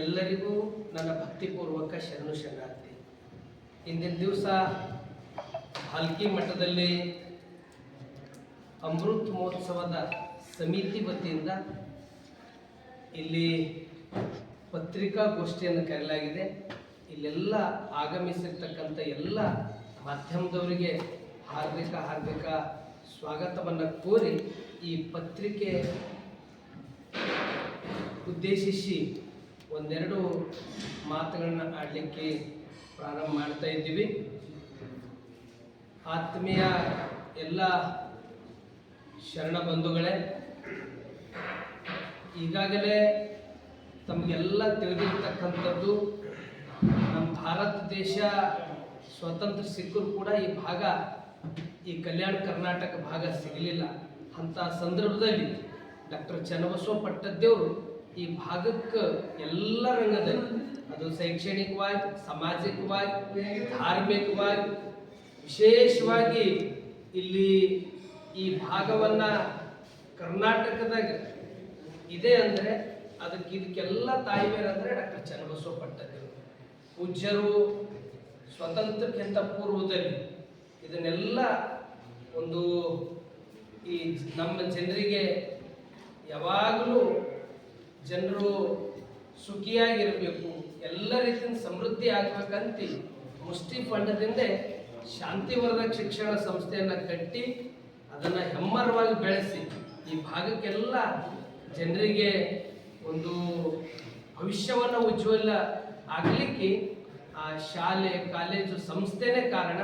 ಎಲ್ಲರಿಗೂ ನನ್ನ ಭಕ್ತಿಪೂರ್ವಕ ಶರಣು ಶರಣಾರ್ಥಿ. ಇಂದಿನ ದಿವಸ ಹಲ್ಕಿ ಮಠದಲ್ಲಿ ಅಮೃತ್ ಮಹೋತ್ಸವದ ಸಮಿತಿ ವತಿಯಿಂದ ಇಲ್ಲಿ ಪತ್ರಿಕಾಗೋಷ್ಠಿಯನ್ನು ಕರೆಯಲಾಗಿದೆ. ಇಲ್ಲೆಲ್ಲ ಆಗಮಿಸಿರ್ತಕ್ಕಂಥ ಎಲ್ಲ ಮಾಧ್ಯಮದವರಿಗೆ ಹಾರ್ದಿಕ ಹಾರ್ದಿಕ ಸ್ವಾಗತವನ್ನು ಕೋರಿ ಈ ಪತ್ರಿಕೆ ಉದ್ದೇಶಿಸಿ ಒಂದೆರಡು ಮಾತುಗಳನ್ನ ಆಡಲಿಕ್ಕೆ ಪ್ರಾರಂಭ ಮಾಡ್ತಾ ಇದ್ದೀವಿ. ಆತ್ಮೀಯ ಎಲ್ಲ ಶರಣ ಬಂಧುಗಳೇ ಈಗಾಗಲೇ ತಮಗೆಲ್ಲ ತಿಳಿದಿರ್ತಕ್ಕಂಥದ್ದು ನಮ್ಮ ಭಾರತ ದೇಶ ಸ್ವತಂತ್ರ ಸಿಕ್ಕರೂ ಕೂಡ ಈ ಭಾಗ, ಈ ಕಲ್ಯಾಣ ಕರ್ನಾಟಕ ಭಾಗ ಸಿಗಲಿಲ್ಲ. ಅಂಥ ಸಂದರ್ಭದಲ್ಲಿ ಡಾಕ್ಟರ್ ಚನ್ನಬಸವ ಪಟ್ಟದ್ದೇವರು ಈ ಭಾಗಕ್ಕೆ ಎಲ್ಲ ರಂಗದಲ್ಲಿ. ಅದು ಶೈಕ್ಷಣಿಕವಾಗಿ, ಸಾಮಾಜಿಕವಾಗಿ, ಧಾರ್ಮಿಕವಾಗಿ, ವಿಶೇಷವಾಗಿ ಇಲ್ಲಿ ಈ ಭಾಗವನ್ನು ಕರ್ನಾಟಕದಾಗ ಇದೆ ಅಂದರೆ ಅದಕ್ಕೆ ಇದಕ್ಕೆಲ್ಲ ತಾಯಿ ಬೇರೆ ಅಂದರೆ ಡಾಕ್ಟರ್ ಚನ್ನಬಸವ ಪಟ್ಟದೇವರು ಪೂಜ್ಯರು ಸ್ವತಂತ್ರಕ್ಕಿಂತ ಪೂರ್ವದಲ್ಲಿ ಇದನ್ನೆಲ್ಲ ಒಂದು ಈ ನಮ್ಮ ಜನರಿಗೆ ಯಾವಾಗಲೂ ಜನರು ಸುಖಿಯಾಗಿರಬೇಕು, ಎಲ್ಲ ರೀತಿಯಿಂದ ಸಮೃದ್ಧಿ ಆಗ್ಬೇಕಂತ ಮುಷ್ಟಿ ಫಂಡದಿಂದ ಶಾಂತಿವರ್ಧಕ ಶಿಕ್ಷಣ ಸಂಸ್ಥೆಯನ್ನು ಕಟ್ಟಿ ಅದನ್ನು ಹೆಮ್ಮರವಾಗಿ ಬೆಳೆಸಿ, ಈ ಭಾಗಕ್ಕೆಲ್ಲ ಜನರಿಗೆ ಒಂದು ಭವಿಷ್ಯವನ್ನು ಉಜ್ವಲ ಆಗಲಿಕ್ಕೆ ಆ ಶಾಲೆ, ಕಾಲೇಜು ಸಂಸ್ಥೆನೇ ಕಾರಣ.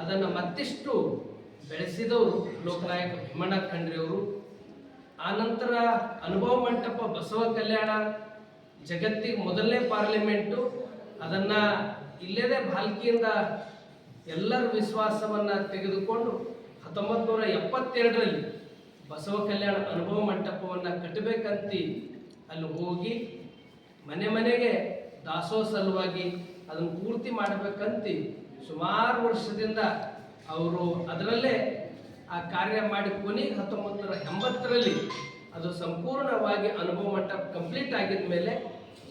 ಅದನ್ನು ಮತ್ತಿಷ್ಟು ಬೆಳೆಸಿದವರು, ಲೋಕನಾಯಕ ಭೀಮಣ್ಣ ಖಂಡ್ರೆಯವರು ಆನಂತರ ಅನುಭವ ಮಂಟಪ ಬಸವ ಕಲ್ಯಾಣ ಜಗತ್ತಿಗೆ ಮೊದಲನೇ ಪಾರ್ಲಿಮೆಂಟು. ಅದನ್ನ ಇಲ್ಲದೇ ಭಾಲ್ಕಿಯಿಂದ ಎಲ್ಲರ ವಿಶ್ವಾಸವನ್ನ ತೆಗೆದುಕೊಂಡು ಹತ್ತೊಂಬತ್ತು ನೂರ ಎಪ್ಪತ್ತೆರಡರಲ್ಲಿ ಬಸವ ಕಲ್ಯಾಣ ಅನುಭವ ಮಂಟಪವನ್ನು ಕಟ್ಟಬೇಕಂತ ಅಲ್ಲಿ ಹೋಗಿ ಮನೆ ಮನೆಗೆ ದಾಸೋಹ ಸಲುವಾಗಿ ಅದನ್ನು ಪೂರ್ತಿ ಮಾಡಬೇಕಂತ ಸುಮಾರು ವರ್ಷದಿಂದ ಅವರು ಅದರಲ್ಲೇ ಆ ಕಾರ್ಯ ಮಾಡಿ ಕೊನೆಗೆ ಹತ್ತೊಂಬತ್ತು ನೂರ ಎಂಬತ್ತರಲ್ಲಿ ಅದು ಸಂಪೂರ್ಣವಾಗಿ ಅನುಭವ ಮಟ್ಟ ಕಂಪ್ಲೀಟ್ ಆಗಿದ ಮೇಲೆ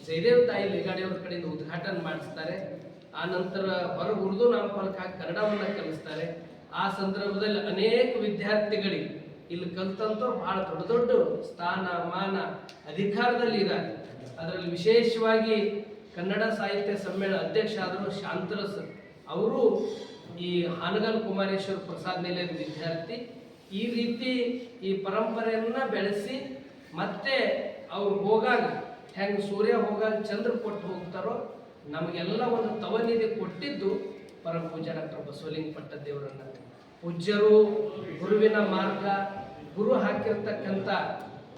ಜಯದೇವ್ ತಾಯಿ ಲಿಗಾಡಿಯವ್ರ ಕಡೆಯಿಂದ ಉದ್ಘಾಟನೆ ಮಾಡಿಸ್ತಾರೆ. ಆ ನಂತರ ಹೊರಗೆ ಉರ್ದು ನಾಮಫಲಕ ಹಾಕಿ ಕನ್ನಡವನ್ನು ಕಲಿಸ್ತಾರೆ. ಆ ಸಂದರ್ಭದಲ್ಲಿ ಅನೇಕ ವಿದ್ಯಾರ್ಥಿಗಳಿಗೆ ಇಲ್ಲಿ ಕಲ್ತಂತವ್ರು ಬಹಳ ದೊಡ್ಡ ದೊಡ್ಡ ಸ್ಥಾನ, ಮಾನ ಅಧಿಕಾರದಲ್ಲಿ ಇದ್ದಾರೆ. ಅದರಲ್ಲಿ ವಿಶೇಷವಾಗಿ ಕನ್ನಡ ಸಾಹಿತ್ಯ ಸಮ್ಮೇಳನ ಅಧ್ಯಕ್ಷ ಆದರು ಶಾಂತರಸ್ ಅವರು ಈ ಹಾನಗಲ್ ಕುಮಾರೇಶ್ವರ ಪ್ರಸಾದ್ ನಿಲಯದ ವಿದ್ಯಾರ್ಥಿ ಈ ರೀತಿ ಈ ಪರಂಪರೆಯನ್ನ ಬೆಳೆಸಿ ಮತ್ತೆ ಅವ್ರು ಹೋಗಾಗ ಹೆಂಗೆ ಸೂರ್ಯ ಹೋಗಾಗ ಚಂದ್ರ ಕೊಟ್ಟು ಹೋಗ್ತಾರೋ ನಮಗೆಲ್ಲ ಒಂದು ತವನಿಧಿ ಕೊಟ್ಟಿದ್ದು ಪರಮ ಪೂಜ್ಯ ಡಾಕ್ಟರ್ ಬಸವಲಿಂಗ ಪಟ್ಟ ದೇವರನ್ನ ಪೂಜ್ಯರು ಗುರುವಿನ ಮಾರ್ಗ, ಗುರು ಹಾಕಿರ್ತಕ್ಕಂಥ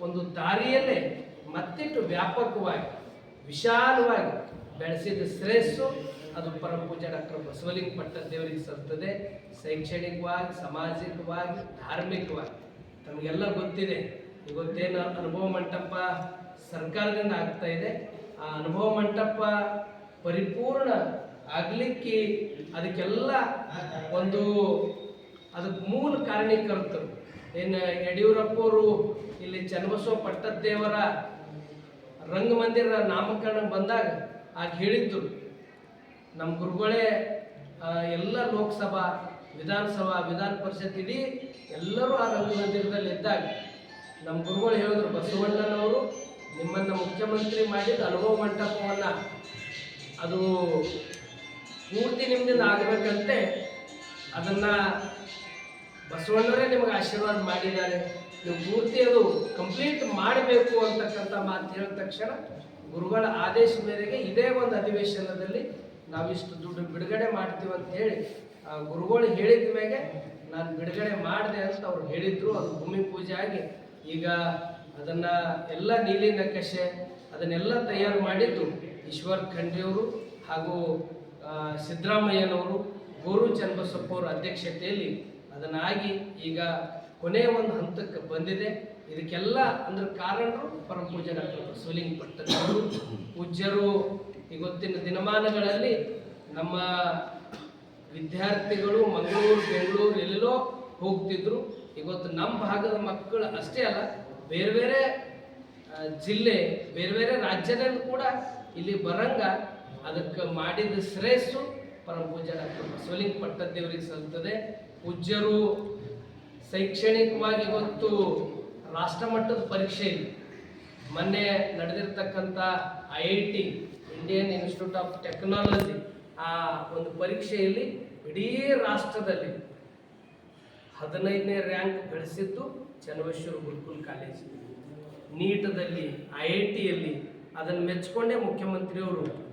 ಒಂದು ದಾರಿಯಲ್ಲೇ ಮತ್ತಿಟ್ಟು ವ್ಯಾಪಕವಾಗಿ, ವಿಶಾಲವಾಗಿ ಬೆಳೆಸಿದ ಶ್ರೇಯಸ್ಸು ಅದು ಪರಮ ಪೂಜ್ಯ ಡಾಕ್ಟರ್ ಬಸವಲಿಂಗ ಪಟ್ಟದೇವರಿಗೆ ಸಲ್ತದೆ ಶೈಕ್ಷಣಿಕವಾಗಿ, ಸಾಮಾಜಿಕವಾಗಿ, ಧಾರ್ಮಿಕವಾಗಿ. ತಮಗೆಲ್ಲ ಗೊತ್ತಿದೆ. ಇವತ್ತೇನು ಅನುಭವ ಮಂಟಪ ಸರ್ಕಾರದಿಂದ ಆಗ್ತಾ ಇದೆ. ಆ ಅನುಭವ ಮಂಟಪ ಪರಿಪೂರ್ಣ ಆಗ್ಲಿಕ್ಕೆ ಅದಕ್ಕೆಲ್ಲ ಒಂದು ಅದಕ್ಕೆ ಮೂಲ ಕಾರಣೀಕರ್ತರು. ಏನು ಯಡಿಯೂರಪ್ಪವರು ಇಲ್ಲಿ ಚನ್ನಬಸವ ಪಟ್ಟದ್ದೇವರ ರಂಗಮಂದಿರ ನಾಮಕರಣ ಬಂದಾಗ ಆಗ ಹೇಳಿದ್ರು. ನಮ್ಮ ಗುರುಗಳೇ ಎಲ್ಲ ಲೋಕಸಭಾ, ವಿಧಾನಸಭಾ, ವಿಧಾನ ಪರಿಷತ್ ಇಡೀ ಎಲ್ಲರೂ ಆ ರಂಗಮಂದಿರದಲ್ಲಿ ಇದ್ದಾಗ ನಮ್ಮ ಗುರುಗಳು ಹೇಳಿದ್ರು, ಬಸವಣ್ಣನವರು ನಿಮ್ಮನ್ನು ಮುಖ್ಯಮಂತ್ರಿ ಮಾಡಿದ ಅನುಭವ ಮಂಟಪವನ್ನು. ಅದು ಪೂರ್ತಿ ನಿಮ್ಮದಿಂದ ಆಗಬೇಕಂತೆ. ಅದನ್ನು ಬಸವಣ್ಣವರೇ ನಿಮಗೆ ಆಶೀರ್ವಾದ ಮಾಡಿದ್ದಾರೆ. ನೀವು ಪೂರ್ತಿ ಅದು ಕಂಪ್ಲೀಟ್ ಮಾಡಬೇಕು ಅಂತಕ್ಕಂಥ ಮಾತು ಹೇಳಿದ ತಕ್ಷಣ ಗುರುಗಳ ಆದೇಶ ಮೇರೆಗೆ ಇದೇ ಒಂದು ಅಧಿವೇಶನದಲ್ಲಿ ನಾವಿಷ್ಟು ದುಡ್ಡು ಬಿಡುಗಡೆ ಮಾಡ್ತೀವಿ ಅಂತ ಹೇಳಿ, ಆ ಗುರುಗಳು ಹೇಳಿದ ಮೇಲೆ ನಾನು ಬಿಡುಗಡೆ ಮಾಡಿದೆ ಅಂತ ಅವ್ರು ಹೇಳಿದ್ರು. ಅದು ಭೂಮಿ ಪೂಜೆ ಆಗಿ ಈಗ ಅದನ್ನ ಎಲ್ಲ ನೀಲಿ ನಕಷೆ ಅದನ್ನೆಲ್ಲ ತಯಾರು ಮಾಡಿದ್ದು ಈಶ್ವರ್ ಖಂಡ್ರಿಯವರು ಹಾಗೂ ಸಿದ್ದರಾಮಯ್ಯನವರು. ಗೋರು ಚನ್ನಬಸಪ್ಪ ಅವರ ಅಧ್ಯಕ್ಷತೆಯಲ್ಲಿ ಅದನ್ನಾಗಿ ಈಗ ಕೊನೆಯ ಒಂದು ಹಂತಕ್ಕೆ ಬಂದಿದೆ. ಇದಕ್ಕೆಲ್ಲ ಅಂದ್ರೆ ಕಾರಣರು ಪರಮ ಪೂಜ್ಯ ಡಾಕ್ಟರ್ ಬಸವಲಿಂಗ ಪಟ್ಟದವರು ಪೂಜ್ಯರು ಇವತ್ತಿನ ದಿನಮಾನಗಳಲ್ಲಿ ನಮ್ಮ ವಿದ್ಯಾರ್ಥಿಗಳು ಮಂಗಳೂರು, ಬೆಂಗಳೂರು ಎಲ್ಲೆಲ್ಲೋ ಹೋಗ್ತಿದ್ರು. ಇವತ್ತು ನಮ್ಮ ಭಾಗದ ಮಕ್ಕಳು ಅಷ್ಟೇ ಅಲ್ಲ, ಬೇರೆ ಬೇರೆ ಜಿಲ್ಲೆ, ಬೇರೆ ಬೇರೆ ರಾಜ್ಯದಲ್ಲಿ ಕೂಡ ಇಲ್ಲಿ ಬರಂಗ ಅದಕ್ಕೆ ಮಾಡಿದ ಶ್ರೇಯಸ್ಸು ಪರಮ ಪೂಜ್ಯ ಡಾಕ್ಟರ್ ಪಟ್ಟದೇವರಿಗೆ ಸಲ್ತದೆ ಪೂಜ್ಯರು ಶೈಕ್ಷಣಿಕವಾಗಿ ಇವತ್ತು ರಾಷ್ಟ್ರಮಟ್ಟದ ಪರೀಕ್ಷೆ ಇದೆ ಮೊನ್ನೆ ನಡೆದಿರ್ತಕ್ಕಂಥ I I T Indian institute of technology ಆ ಒಂದು ಪರೀಕ್ಷೆಯಲ್ಲಿ ಇಡೀ ರಾಷ್ಟ್ರದಲ್ಲಿ ಹದಿನೈದನೇ ರ್ಯಾಂಕ್ ಗಳಿಸಿದ್ದು ಚನ್ನವೇಶ್ವರ ಗುರುಕುಲ್ ಕಾಲೇಜ್. ನೀಟದಲ್ಲಿ, ಐ ಐ ಟಿಯಲ್ಲಿ ಅದನ್ನು ಮೆಚ್ಚಿಕೊಂಡೇ ಮುಖ್ಯಮಂತ್ರಿಯವರು.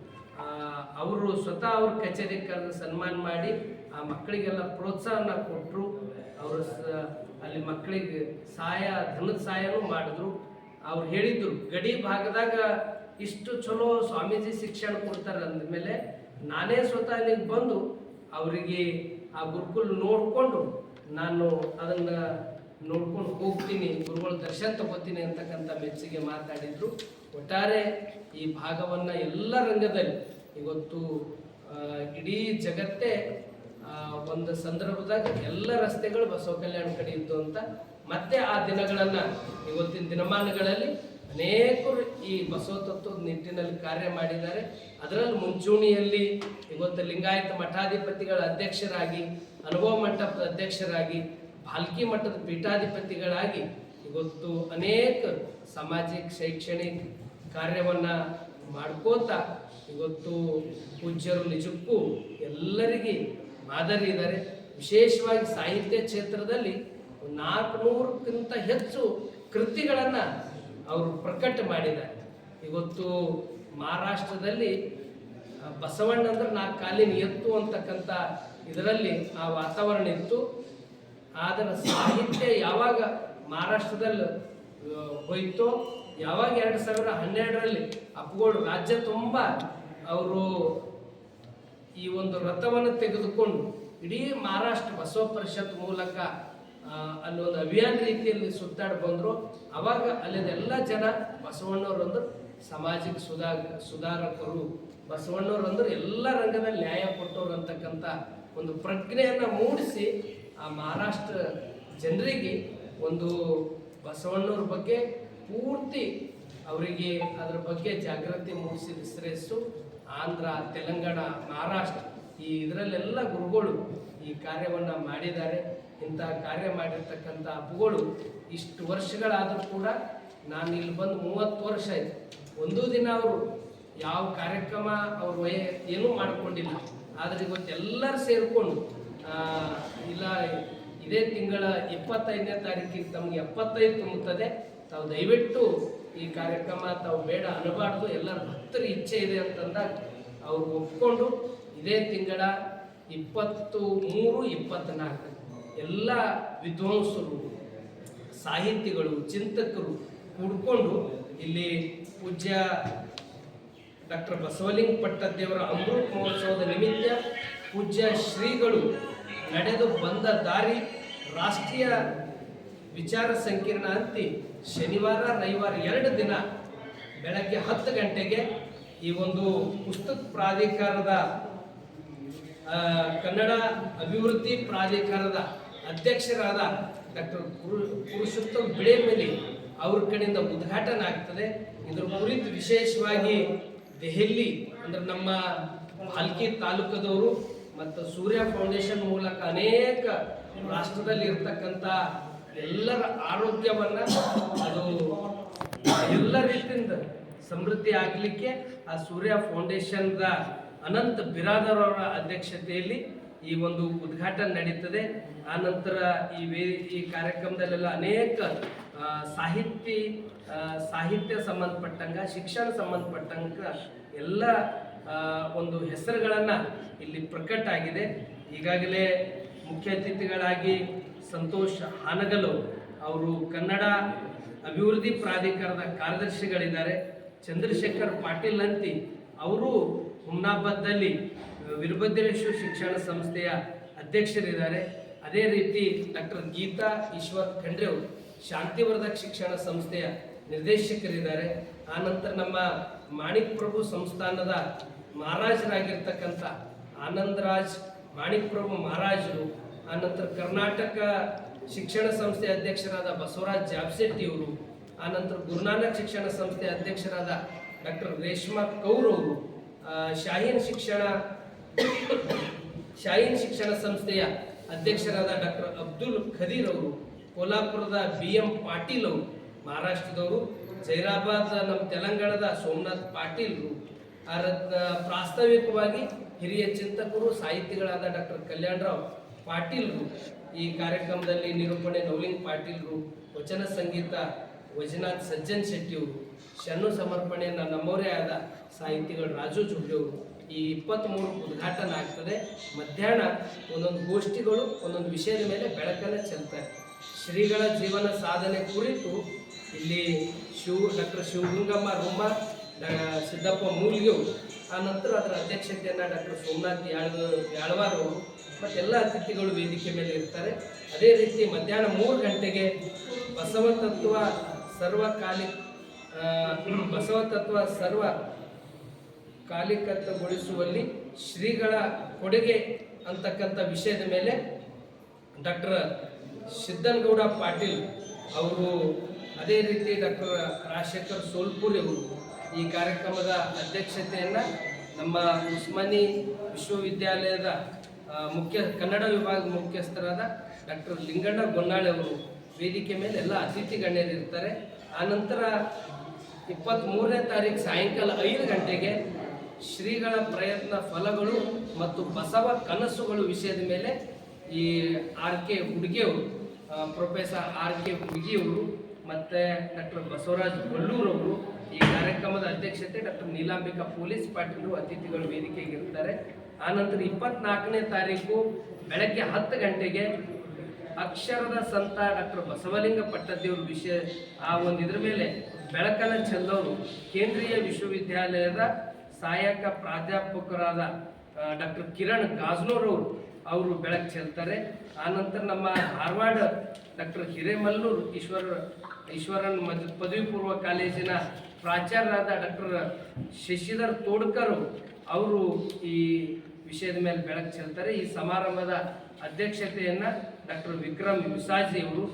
ಅವರು ಸ್ವತಃ ಅವ್ರ ಕಚೇರಿ ಕರೆದು ಸನ್ಮಾನ ಮಾಡಿ ಆ ಮಕ್ಕಳಿಗೆಲ್ಲ ಪ್ರೋತ್ಸಾಹನ ಕೊಟ್ಟರು ಅವರು ಸ- ಅಲ್ಲಿ ಮಕ್ಕಳಿಗೆ ಸಹಾಯ, ಧನದ ಸಹಾಯನೂ ಮಾಡಿದ್ರು. ಅವ್ರು ಹೇಳಿದ್ರು, ಗಡಿ ಭಾಗದಾಗ ಇಷ್ಟು ಚಲೋ ಸ್ವಾಮೀಜಿ ಶಿಕ್ಷಣ ಕೊಡ್ತಾರೆ ಅಂದಮೇಲೆ ನಾನೇ ಸ್ವತಃ ಅಲ್ಲಿಗೆ ಬಂದು ಅವರಿಗೆ ಆ ಗುರುಕುಲ್ ನೋಡಿಕೊಂಡು ನಾನು ಅದನ್ನು ನೋಡ್ಕೊಂಡು ಹೋಗ್ತೀನಿ, ಗುರುಗಳ ದರ್ಶನ ತಗೋತೀನಿ ಅಂತಕ್ಕಂಥ ಮೆಚ್ಚುಗೆ ಮಾತಾಡಿದರು. ಒಟ್ಟಾರೆ ಈ ಭಾಗವನ್ನು ಎಲ್ಲ ರಂಗದಲ್ಲಿ ಇವತ್ತು ಇಡೀ ಜಗತ್ತೇ ಒಂದು ಸಂದರ್ಭದಾಗ ಎಲ್ಲ ರಸ್ತೆಗಳು ಬಸವ ಕಲ್ಯಾಣ ಕಡೆ ಇದ್ದು ಅಂತ ಮತ್ತೆ ಆ ದಿನಗಳನ್ನು, ಇವತ್ತಿನ ದಿನಮಾನಗಳಲ್ಲಿ ಅನೇಕರು ಈ ಬಸವ ತತ್ವದ ನಿಟ್ಟಿನಲ್ಲಿ ಕಾರ್ಯ ಮಾಡಿದ್ದಾರೆ. ಅದರಲ್ಲಿ ಮುಂಚೂಣಿಯಲ್ಲಿ ಇವತ್ತು ಲಿಂಗಾಯತ ಮಠಾಧಿಪತಿಗಳ ಅಧ್ಯಕ್ಷರಾಗಿ, ಅನುಭವ ಮಂಟಪದ ಅಧ್ಯಕ್ಷರಾಗಿ, ಬಾಲ್ಕಿ ಮಠದ ಪೀಠಾಧಿಪತಿಗಳಾಗಿ ಇವತ್ತು ಅನೇಕ ಸಾಮಾಜಿಕ, ಶೈಕ್ಷಣಿಕ ಕಾರ್ಯವನ್ನ ಮಾಡ್ಕೋತ ಇವತ್ತು ಪೂಜ್ಯರು ನಿಜಕ್ಕೂ ಎಲ್ಲರಿಗೆ ಮಾದರಿ ಇದ್ದಾರೆ. ವಿಶೇಷವಾಗಿ ಸಾಹಿತ್ಯ ಕ್ಷೇತ್ರದಲ್ಲಿ ನಾಲ್ಕುನೂರಕ್ಕಿಂತ ಹೆಚ್ಚು ಕೃತಿಗಳನ್ನು ಅವರು ಪ್ರಕಟ ಮಾಡಿದ್ದಾರೆ. ಇವತ್ತು ಮಹಾರಾಷ್ಟ್ರದಲ್ಲಿ ಬಸವಣ್ಣ ಅಂದ್ರೆ ನಾಲ್ಕು ಕಾಲಿನ ಎತ್ತು ಅಂತಕ್ಕಂಥ ಇದರಲ್ಲಿ ಆ ವಾತಾವರಣ ಇತ್ತು. ಆದರೆ ಸಾಹಿತ್ಯ ಯಾವಾಗ ಮಹಾರಾಷ್ಟ್ರದಲ್ಲಿ ಹೋಯ್ತೋ, ಯಾವಾಗ ಎರಡು ಸಾವಿರ ಹನ್ನೆರಡರಲ್ಲಿ ಅಪ್ಪಗೋಡು ರಾಜ್ಯ ತುಂಬ ಅವರು ಈ ಒಂದು ರಥವನ್ನು ತೆಗೆದುಕೊಂಡು ಇಡೀ ಮಹಾರಾಷ್ಟ್ರ ಬಸವ ಪರಿಷತ್ ಮೂಲಕ ಆ, ಅಲ್ಲಿ ಒಂದು ಅಭಿಯಾನ ರೀತಿಯಲ್ಲಿ ಸುತ್ತಾಡಿ ಬಂದರು. ಅವಾಗ ಅಲ್ಲಿದೆಲ್ಲ ಜನ ಬಸವಣ್ಣವ್ರು ಅಂದ್ರೆ ಸಾಮಾಜಿಕ ಸುಧಾ ಸುಧಾರಕರು. ಬಸವಣ್ಣವ್ರು ಅಂದ್ರೆ ಎಲ್ಲ ರಂಗದಲ್ಲಿ ನ್ಯಾಯ ಕೊಟ್ಟವ್ರು ಅಂತಕ್ಕಂಥ ಒಂದು ಪ್ರಜ್ಞೆಯನ್ನು ಮೂಡಿಸಿ ಆ ಮಹಾರಾಷ್ಟ್ರ ಜನರಿಗೆ ಒಂದು ಬಸವಣ್ಣವ್ರ ಬಗ್ಗೆ ಪೂರ್ತಿ ಅವರಿಗೆ ಅದರ ಬಗ್ಗೆ ಜಾಗೃತಿ ಮೂಡಿಸಿದ ಶ್ರೇಯಸ್ಸು ಆಂಧ್ರ ತೆಲಂಗಾಣ ಮಹಾರಾಷ್ಟ್ರ ಈ ಇದರಲ್ಲೆಲ್ಲ ಗುರುಗಳು ಈ ಕಾರ್ಯವನ್ನು ಮಾಡಿದ್ದಾರೆ. ಇಂಥ ಕಾರ್ಯ ಮಾಡಿರ್ತಕ್ಕಂಥ ಹಬ್ಬಗಳು ಇಷ್ಟು ವರ್ಷಗಳಾದರೂ ಕೂಡ ನಾನು ಇಲ್ಲಿ ಬಂದು ಮೂವತ್ತು ವರ್ಷ ಆಯಿತು. ಒಂದು ದಿನ ಅವರು ಯಾವ ಕಾರ್ಯಕ್ರಮ ಅವ್ರ ವಯ ಏನೂ ಮಾಡಿಕೊಂಡಿಲ್ಲ. ಆದರೆ ಇವತ್ತು ಎಲ್ಲರೂ ಸೇರಿಕೊಂಡು ಇಲ್ಲ, ಇದೇ ತಿಂಗಳ ಇಪ್ಪತ್ತೈದನೇ ತಾರೀಕಿಗೆ ತಮಗೆ ಎಪ್ಪತ್ತೈದು ತುಂಬುತ್ತದೆ. ತಾವು ದಯವಿಟ್ಟು ಈ ಕಾರ್ಯಕ್ರಮ ತಾವು ಬೇಡ ಅನ್ನಬಾರ್ದು. ಎಲ್ಲರ ಭಕ್ತರ ಇಚ್ಛೆ ಇದೆ ಅಂತಂದಾಗ ಅವರು ಒಪ್ಕೊಂಡು ಇದೇ ತಿಂಗಳ ಇಪ್ಪತ್ತು ಮೂರು ಇಪ್ಪತ್ತ್ನಾಲ್ಕು ಎಲ್ಲ ವಿದ್ವಾಂಸರು, ಸಾಹಿತಿಗಳು, ಚಿಂತಕರು ಕೂಡ್ಕೊಂಡು ಇಲ್ಲಿ ಪೂಜ್ಯ ಡಾಕ್ಟರ್ ಬಸವಲಿಂಗ ಪಟ್ಟದೇವರ ಅಮೃತ ಮಹೋತ್ಸವದ ನಿಮಿತ್ತ ಪೂಜ್ಯ ಶ್ರೀಗಳು ನಡೆದು ಬಂದ ದಾರಿ ರಾಷ್ಟ್ರೀಯ ವಿಚಾರ ಸಂಕೀರ್ಣ ಅಂತಿ ಶನಿವಾರ, ರವಿವಾರ ಎರಡು ದಿನ ಬೆಳಗ್ಗೆ ಹತ್ತು ಗಂಟೆಗೆ ಈ ಒಂದು ಪುಸ್ತಕ ಪ್ರಾಧಿಕಾರದ ಕನ್ನಡ ಅಭಿವೃದ್ಧಿ ಪ್ರಾಧಿಕಾರದ ಅಧ್ಯಕ್ಷರಾದ ಡಾಕ್ಟರ್ ಪುರುಷೋತ್ತಮ್ ಮೇಲೆ ಅವ್ರ ಕಡೆಯಿಂದ ಉದ್ಘಾಟನೆ ಆಗ್ತದೆ ಇದ್ರ ಕುರಿತು ವಿಶೇಷವಾಗಿ ದೆಹಲಿ, ಅಂದ್ರೆ ನಮ್ಮ ಹಲ್ಕಿ ತಾಲೂಕದವರು ಮತ್ತು ಸೂರ್ಯ ಫೌಂಡೇಶನ್ ಮೂಲಕ ಅನೇಕ ರಾಷ್ಟ್ರದಲ್ಲಿ ಇರ್ತಕ್ಕಂಥ ಎಲ್ಲರ ಆರೋಗ್ಯವನ್ನ ಅದು ಎಲ್ಲ ರೀತಿಯಿಂದ ಸಮೃದ್ಧಿ ಆಗಲಿಕ್ಕೆ ಆ ಸೂರ್ಯ ಫೌಂಡೇಶನ್ದ ಅನಂತ ಬಿರಾದರ್ ಅವರ ಅಧ್ಯಕ್ಷತೆಯಲ್ಲಿ ಈ ಒಂದು ಉದ್ಘಾಟನೆ ನಡೀತದೆ. ಆ ನಂತರ ಈ ವೇ, ಈ ಕಾರ್ಯಕ್ರಮದಲ್ಲೆಲ್ಲ ಅನೇಕ ಸಾಹಿತ್ಯ ಸಾಹಿತಿ ಸಾಹಿತ್ಯ ಸಂಬಂಧಪಟ್ಟಂಗ, ಶಿಕ್ಷಣ ಸಂಬಂಧಪಟ್ಟಂಗ ಎಲ್ಲ ಒಂದು ಹೆಸರುಗಳನ್ನು ಇಲ್ಲಿ ಪ್ರಕಟ ಆಗಿದೆ. ಈಗಾಗಲೇ ಮುಖ್ಯ ಅತಿಥಿಗಳಾಗಿ ಸಂತೋಷ್ ಹಾನಗಲು ಅವರು ಕನ್ನಡ ಅಭಿವೃದ್ಧಿ ಪ್ರಾಧಿಕಾರದ ಕಾರ್ಯದರ್ಶಿಗಳಿದ್ದಾರೆ. ಚಂದ್ರಶೇಖರ್ ಪಾಟೀಲ್ ಅಂತಿ, ಅವರು ಹುಮ್ನಾಬಾದ್ದಲ್ಲಿ ವೀರಭದ್ರೇಶ್ವರ ಶಿಕ್ಷಣ ಸಂಸ್ಥೆಯ ಅಧ್ಯಕ್ಷರಿದ್ದಾರೆ. ಅದೇ ರೀತಿ ಡಾಕ್ಟರ್ ಗೀತಾ ಈಶ್ವರ್ ಖಂಡ್ರೆ ಅವರು ಶಾಂತಿವರ್ಧಕ್ ಶಿಕ್ಷಣ ಸಂಸ್ಥೆಯ ನಿರ್ದೇಶಕರಿದ್ದಾರೆ. ಆನಂತರ ನಮ್ಮ ಮಾಣಿಕ್ ಪ್ರಭು ಸಂಸ್ಥಾನದ ಮಹಾರಾಜರಾಗಿರ್ತಕ್ಕಂಥ ಆನಂದರಾಜ್ ಮಾಣಿಕ್ ಪ್ರಭು ಮಹಾರಾಜರು ಆನಂತರ ಕರ್ನಾಟಕ ಶಿಕ್ಷಣ ಸಂಸ್ಥೆ ಅಧ್ಯಕ್ಷರಾದ ಬಸವರಾಜ್ ಜಾಬ್ಸೆಟ್ಟಿಯವರು ಆನಂತರ ಗುರುನಾನಕ್ ಶಿಕ್ಷಣ ಸಂಸ್ಥೆ ಅಧ್ಯಕ್ಷರಾದ ಡಾಕ್ಟರ್ ರೇಷ್ಮಾ ಕೌರ್ ಅವರು ಶಾಹೀನ್ ಶಿಕ್ಷಣ ಶಾಹೀನ್ ಶಿಕ್ಷಣ ಸಂಸ್ಥೆಯ ಅಧ್ಯಕ್ಷರಾದ ಡಾಕ್ಟರ್ ಅಬ್ದುಲ್ ಖದೀರ್ ಅವರು, ಕೋಲ್ಹಾಪುರದ ಬಿ ಎಂ ಪಾಟೀಲ್ ಅವರು, ಮಹಾರಾಷ್ಟ್ರದವರು, ಜೈರಾಬಾದ್ ನಮ್ಮ ತೆಲಂಗಾಣದ ಸೋಮನಾಥ್ ಪಾಟೀಲ್ ಅವರು ರತ್ನ ಪ್ರಾಸ್ತಾವಿಕವಾಗಿ ಹಿರಿಯ ಚಿಂತಕರು, ಸಾಹಿತಿಗಳಾದ ಡಾಕ್ಟರ್ ಕಲ್ಯಾಣರಾವ್ ಪಾಟೀಲ್ರು ಈ ಕಾರ್ಯಕ್ರಮದಲ್ಲಿ ನಿರೂಪಣೆ ನವಲಿಂಗ್ ಪಾಟೀಲ್ರು ವಚನ ಸಂಗೀತ ವಜನಾಥ್ ಸಜ್ಜನ್ ಶೆಟ್ಟಿಯವರು ಶನು ಸಮರ್ಪಣೆಯನ್ನು ನಮ್ಮವರೇ ಆದ ಸಾಹಿತಿಗಳು ರಾಜು ಜುಬ್ಳಿಯವರು ಈ ಇಪ್ಪತ್ತ್ಮೂರು ಉದ್ಘಾಟನೆ ಆಗ್ತದೆ. ಮಧ್ಯಾಹ್ನ ಒಂದೊಂದು ಗೋಷ್ಠಿಗಳು ಒಂದೊಂದು ವಿಷಯದ ಮೇಲೆ ಬೆಳಕನ್ನು ಚೆಲ್ತಾರೆ. ಶ್ರೀಗಳ ಜೀವನ ಸಾಧನೆ ಕುರಿತು ಇಲ್ಲಿ ಶಿವ, ಡಾಕ್ಟರ್ ಶಿವಲಿಂಗಮ್ಮ ರುಮ್ಮ ಸಿದ್ದಪ್ಪ ಮೂಲ್ಗಿಯವರು ಆ ನಂತರ ಅದರ ಅಧ್ಯಕ್ಷತೆಯನ್ನು ಡಾಕ್ಟರ್ ಸೋಮನಾಥ್ ಯಾಳ್ ಯಾಳ್ವಾರ್ ಅವರು ಮತ್ತೆಲ್ಲ ಅತಿಥಿಗಳು ವೇದಿಕೆ ಮೇಲೆ ಇರ್ತಾರೆ. ಅದೇ ರೀತಿ ಮಧ್ಯಾಹ್ನ ಮೂರು ಗಂಟೆಗೆ ಬಸವ ತತ್ವ ಸರ್ವಕಾಲಿ ಆ, ಬಸವ ತತ್ವ ಸರ್ವ ಕಾಲಿಕತ್ವಗೊಳಿಸುವಲ್ಲಿ ಶ್ರೀಗಳ ಕೊಡುಗೆ ಅಂತಕ್ಕಂಥ ವಿಷಯದ ಮೇಲೆ ಡಾಕ್ಟರ್ ಸಿದ್ದನಗೌಡ ಪಾಟೀಲ್ ಅವರು ಅದೇ ರೀತಿ ಡಾಕ್ಟರ್ ರಾಜಶೇಖರ್ ಸೋಲ್ಪುರಿ ಅವರು ಈ ಕಾರ್ಯಕ್ರಮದ ಅಧ್ಯಕ್ಷತೆಯನ್ನು ನಮ್ಮ ಉಸ್ಮಾನಿ ವಿಶ್ವವಿದ್ಯಾಲಯದ ಮುಖ್ಯ ಕನ್ನಡ ವಿಭಾಗದ ಮುಖ್ಯಸ್ಥರಾದ ಡಾಕ್ಟರ್ ಲಿಂಗಣ್ಣ ಗೊನ್ನಾಳೆ ಅವರು ವೇದಿಕೆ ಮೇಲೆ ಎಲ್ಲ ಅತಿಥಿ ಗಣ್ಯರು ಇರ್ತಾರೆ. ಆನಂತರ ಇಪ್ಪತ್ತ್ಮೂರನೇ ತಾರೀಕು ಸಾಯಂಕಾಲ ಐದು ಗಂಟೆಗೆ ಶ್ರೀಗಳ ಪ್ರಯತ್ನ ಫಲಗಳು ಮತ್ತು ಬಸವ ಕನಸುಗಳು ವಿಷಯದ ಮೇಲೆ ಈ ಆರ್ ಕೆ ಹುಡುಗಿಯವರು ಪ್ರೊಫೆಸರ್ ಆರ್ ಕೆ ಹುಡುಗಿಯವರು ಮತ್ತು ಡಾಕ್ಟರ್ ಬಸವರಾಜ್ ಬಲ್ಲೂರವರು ಈ ಕಾರ್ಯಕ್ರಮದ ಅಧ್ಯಕ್ಷತೆ ಡಾಕ್ಟರ್ ನೀಲಾಂಬಿಕಾ ಪೊಲೀಸ್ ಪಾಟೀಲು ಅತಿಥಿಗಳು ವೇದಿಕೆಗೆ ಇರ್ತಾರೆ. ಆನಂತರ ಇಪ್ಪತ್ನಾಲ್ಕನೇ ತಾರೀಕು ಬೆಳಗ್ಗೆ ಹತ್ತು ಗಂಟೆಗೆ ಅಕ್ಷರದ ಸಂತ ಡಾಕ್ಟರ್ ಬಸವಲಿಂಗ ಪಟ್ಟದೇವ್ರ ವಿಷಯ, ಆ ಒಂದು ಇದ್ರ ಮೇಲೆ ಬೆಳಕನ ಚೆಲ್ಲೋರು ಕೇಂದ್ರೀಯ ವಿಶ್ವವಿದ್ಯಾಲಯದ ಸಹಾಯಕ ಪ್ರಾಧ್ಯಾಪಕರಾದ ಡಾಕ್ಟರ್ ಕಿರಣ್ ಗಾಜ್ನೋರ್ ಅವರು ಬೆಳಕು ಚೆಲ್ತಾರೆ. ಆನಂತರ ನಮ್ಮ ಧಾರವಾಡ ಡಾಕ್ಟರ್ ಹಿರೇಮಲ್ಲೂರು ಈಶ್ವರ, ಈಶ್ವರನ್ ಮದ್ ಪದವಿ ಪೂರ್ವ ಕಾಲೇಜಿನ ಪ್ರಾಚಾರ್ಯರಾದ ಡಾಕ್ಟರ್ ಶಶಿಧರ್ ತೋಡ್ಕರ್ ಅವರು ಈ ವಿಷಯದ ಮೇಲೆ ಬೆಳಕು ಚೆಲ್ತಾರೆ. ಈ ಸಮಾರಂಭದ ಅಧ್ಯಕ್ಷತೆಯನ್ನ ಡಾಕ್ಟರ್ ವಿಕ್ರಮ್ ವಿಸಾಜಿ ಅವರು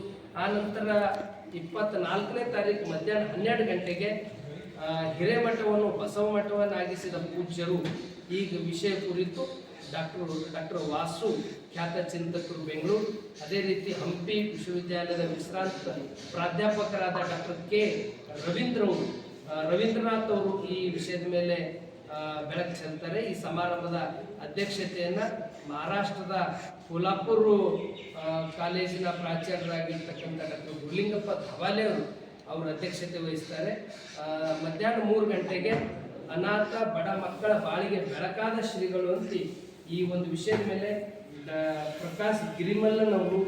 ನಂತರ ಇಪ್ಪತ್ನಾಲ್ಕನೇ ತಾರೀಕು ಮಧ್ಯಾಹ್ನ ಹನ್ನೆರಡು ಗಂಟೆಗೆ ಆ, ಹಿರೇಮಠವನ್ನು ಬಸವ ಮಠವನ್ನಾಗಿಸಿದ ಪೂಜ್ಯರು. ಈ ವಿಷಯ ಕುರಿತು ಡಾಕ್ಟರ್ ಡಾಕ್ಟರ್ ವಾಸು ಖ್ಯಾತ ಚಿಂತಕರು ಬೆಂಗಳೂರು. ಅದೇ ರೀತಿ ಹಂಪಿ ವಿಶ್ವವಿದ್ಯಾಲಯದ ವಿಶ್ರಾಂತ ಪ್ರಾಧ್ಯಾಪಕರಾದ ಡಾಕ್ಟರ್ ಕೆ. ರವೀಂದ್ರ ಅವರು. ರವೀಂದ್ರನಾಥ್ ಅವರು ಈ ವಿಷಯದ ಮೇಲೆ ಆ, ಬೆಳಕು ಚೆಲ್ತಾರೆ. ಈ ಸಮಾರಂಭದ ಅಧ್ಯಕ್ಷತೆಯನ್ನ ಮಹಾರಾಷ್ಟ್ರದ ಕೊಲ್ಹಾಪುರ ಕಾಲೇಜಿನ ಪ್ರಾಚಾರ್ಯರಾಗಿರ್ತಕ್ಕಂಥ ಡಾಕ್ಟರ್ ಗುರುಲಿಂಗಪ್ಪ ಧವಾಲೆ ಅವರು ಅವರು ಅಧ್ಯಕ್ಷತೆ ವಹಿಸ್ತಾರೆ. ಮಧ್ಯಾಹ್ನ ಮೂರು ಗಂಟೆಗೆ ಅನಾಥ ಬಡ ಮಕ್ಕಳ ಬಾಳಿಗೆ ಬೆಳಕಾದ ಶ್ರೀಗಳು ಅಂತ ಈ ಒಂದು ವಿಷಯದ ಮೇಲೆ ಪ್ರಕಾಶ್ ಗಿರಿಮಲ್ಲನ್ ಅವರು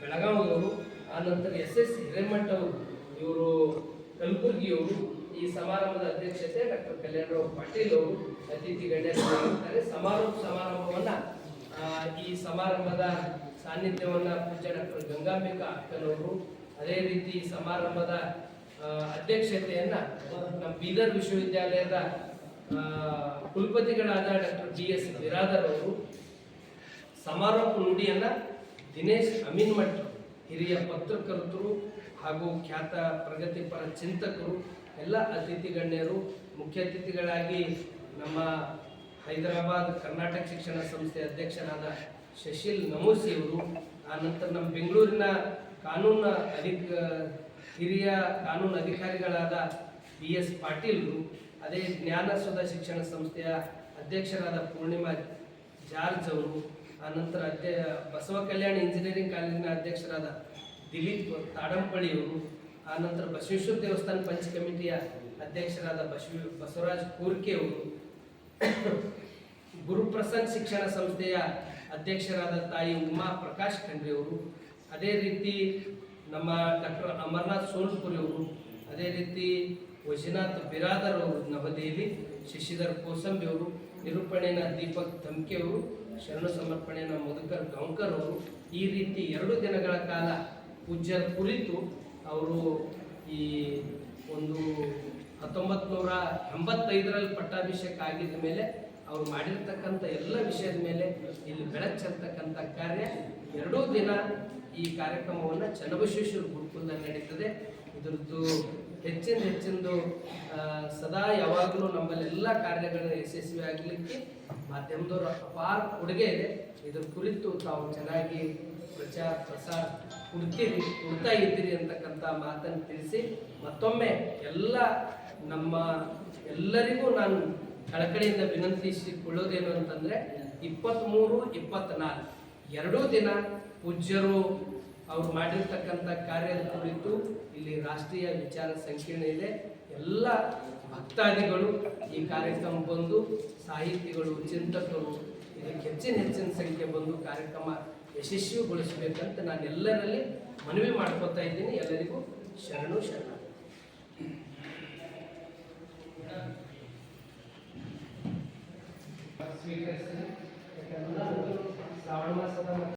ಬೆಳಗಾವಿಯವರು ಆನಂತರ ಎಸ್ ಎಸ್ ಹಿರೇಮಠ ಅವರು, ಇವರು ಕಲಬುರ್ಗಿಯವರು ಈ ಸಮಾರಂಭದ ಅಧ್ಯಕ್ಷತೆ ಡಾಕ್ಟರ್ ಕಲ್ಯಾಣರಾವ್ ಪಾಟೀಲ್ ಅವರು ಅತಿಥಿ ಗಣ್ಯರು ಸಮಾರೋಪ ಸಮಾರಂಭವನ್ನ ಈ ಸಮಾರಂಭದ ಸಾನ್ನಿಧ್ಯವನ್ನು ಪೂಜ್ಯ ಡಾಕ್ಟರ್ ಗಂಗಾಂಬಿಕಾ ಅಕ್ಕನವರು ಅದೇ ರೀತಿ ಸಮಾರಂಭದ ಅಧ್ಯಕ್ಷತೆಯನ್ನು ನಮ್ಮ ಬೀದರ್ ವಿಶ್ವವಿದ್ಯಾಲಯದ ಕುಲಪತಿಗಳಾದ ಡಾಕ್ಟರ್ ಬಿ ಎಸ್ ಬಿರಾದರ್ ಅವರು, ಸಮಾರೋಪ ನುಡಿಯನ್ನು ದಿನೇಶ್ ಅಮೀನ್ಮಠ್ ಹಿರಿಯ ಪತ್ರಕರ್ತರು ಹಾಗೂ ಖ್ಯಾತ ಪ್ರಗತಿಪರ ಚಿಂತಕರು, ಎಲ್ಲ ಅತಿಥಿ ಗಣ್ಯರು ಮುಖ್ಯ ಅತಿಥಿಗಳಾಗಿ ನಮ್ಮ ಹೈದರಾಬಾದ್ ಕರ್ನಾಟಕ ಶಿಕ್ಷಣ ಸಂಸ್ಥೆ ಅಧ್ಯಕ್ಷರಾದ ಶಶಿಲ್ ನಮೋಸಿ ಅವರು, ಆ ನಂತರ ನಮ್ಮ ಬೆಂಗಳೂರಿನ ಕಾನೂನು ಅಧಿಕ, ಹಿರಿಯ ಕಾನೂನು ಅಧಿಕಾರಿಗಳಾದ ಬಿ ಎಸ್ ಪಾಟೀಲ್ರು ಅದೇ ಜ್ಞಾನಸುಧ ಶಿಕ್ಷಣ ಸಂಸ್ಥೆಯ ಅಧ್ಯಕ್ಷರಾದ ಪೂರ್ಣಿಮಾ ಜಾರ್ಜ್ ಅವರು ಆನಂತರ ಅಧ್ಯ ಬಸವ ಕಲ್ಯಾಣ ಇಂಜಿನಿಯರಿಂಗ್ ಕಾಲೇಜಿನ ಅಧ್ಯಕ್ಷರಾದ ದಿಲೀಪ್ ತಾಡಂಪಳ್ಳಿ ಅವರು ಆನಂತರ ಬಸವೇಶ್ವರ ದೇವಸ್ಥಾನ ಪಂಚ ಕಮಿಟಿಯ ಅಧ್ಯಕ್ಷರಾದ ಬಸವ, ಬಸವರಾಜ್ ಕೂರ್ಕೆ ಅವರು ಗುರುಪ್ರಸಾದ್ ಶಿಕ್ಷಣ ಸಂಸ್ಥೆಯ ಅಧ್ಯಕ್ಷರಾದ ತಾಯಿ ಉಮಾ ಪ್ರಕಾಶ್ ಖಂಡ್ರೆ ಅವರು, ಅದೇ ರೀತಿ ನಮ್ಮ ಡಾಕ್ಟರ್ ಅಮರ್ನಾಥ್ ಸೋಲ್ಪುರಿ ಅವರು, ಅದೇ ರೀತಿ ವಶಿನಾಥ್ ಬಿರಾದರ್ ಅವರು, ನವದೆಹಲಿ ಶಶಿಧರ್ ಕೋಸಂಬಿ ಅವರು, ನಿರೂಪಣೆನ ದೀಪಕ್ ಧಮ್ಕೆ ಶರಣ ಸಮರ್ಪಣೆನ ಮಧುಕರ್ ಗಾಂವ್ಕರ್ ಅವರು, ಈ ರೀತಿ ಎರಡು ದಿನಗಳ ಕಾಲ ಪೂಜ್ಯರ ಕುರಿತು ಅವರು ಈ ಒಂದು ಹತ್ತೊಂಬತ್ತು ನೂರ ಎಂಬತ್ತೈದರಲ್ಲಿ ಪಟ್ಟಾಭಿಷೇಕ ಆಗಿದ ಮೇಲೆ ಅವ್ರು ಮಾಡಿರ್ತಕ್ಕಂಥ ಎಲ್ಲ ವಿಷಯದ ಮೇಲೆ ಇಲ್ಲಿ ಬೆಳಕು ಕಾರ್ಯ ಎರಡೂ ದಿನ ಈ ಕಾರ್ಯಕ್ರಮವನ್ನು ಚನ್ನಬಸವೇಶ್ವರ ಗುರುಕುಲದಲ್ಲಿ ನಡೀತದೆ. ಇದರದ್ದು ಹೆಚ್ಚಿನ ಹೆಚ್ಚಿಂದು ಸದಾ ಯಾವಾಗಲೂ ನಮ್ಮಲ್ಲೆಲ್ಲ ಕಾರ್ಯಗಳನ್ನ ಯಶಸ್ವಿ ಆಗಲಿಕ್ಕೆ ಮಾಧ್ಯಮದವರು ಅಪಾರ ಕೊಡುಗೆ ಇದೆ. ಇದ್ರ ಕುರಿತು ತಾವು ಚೆನ್ನಾಗಿ ಪ್ರಚಾರ, ಪ್ರಸಾರ ಕೊಡ್ತೀರಿ, ಕೊಡ್ತಾ ಇದ್ದೀರಿ ಅಂತಕ್ಕಂಥ ಮಾತನ್ನು ತಿಳಿಸಿ ಮತ್ತೊಮ್ಮೆ ಎಲ್ಲ ನಮ್ಮ ಎಲ್ಲರಿಗೂ ನಾನು ಕಳಕಳಿಯಿಂದ ವಿನಂತಿಸಿಕೊಳ್ಳೋದೇನು ಅಂತಂದರೆ ಇಪ್ಪತ್ತ್ಮೂರು, ಇಪ್ಪತ್ತ್ನಾಲ್ಕು. ಎರಡೂ ದಿನ ಪೂಜ್ಯರು ಅವ್ರು ಮಾಡಿರ್ತಕ್ಕಂಥ ಕಾರ್ಯದ ಕುರಿತು ಇಲ್ಲಿ ರಾಷ್ಟ್ರೀಯ ವಿಚಾರ ಸಂಕಿರಣ ಇದೆ. ಎಲ್ಲ ಭಕ್ತಾದಿಗಳು ಈ ಕಾರ್ಯಕ್ರಮ ಬಂದು, ಸಾಹಿತಿಗಳು, ಚಿಂತಕರು, ಇದಕ್ಕೆ ಹೆಚ್ಚಿನ ಹೆಚ್ಚಿನ ಸಂಖ್ಯೆ ಬಂದು ಕಾರ್ಯಕ್ರಮ ಯಶಸ್ವಿಗೊಳಿಸಬೇಕಂತ ನಾನು ಎಲ್ಲರಲ್ಲಿ ಮನವಿ ಮಾಡ್ಕೋತಾ ಇದ್ದೀನಿ. ಎಲ್ಲರಿಗೂ ಶರಣು ಶರಣ ಸ್ವೀಕರಿಸಿ ಯಾಕಂದ್ರೆ ಶ್ರಾವಣ ಮಾಸದ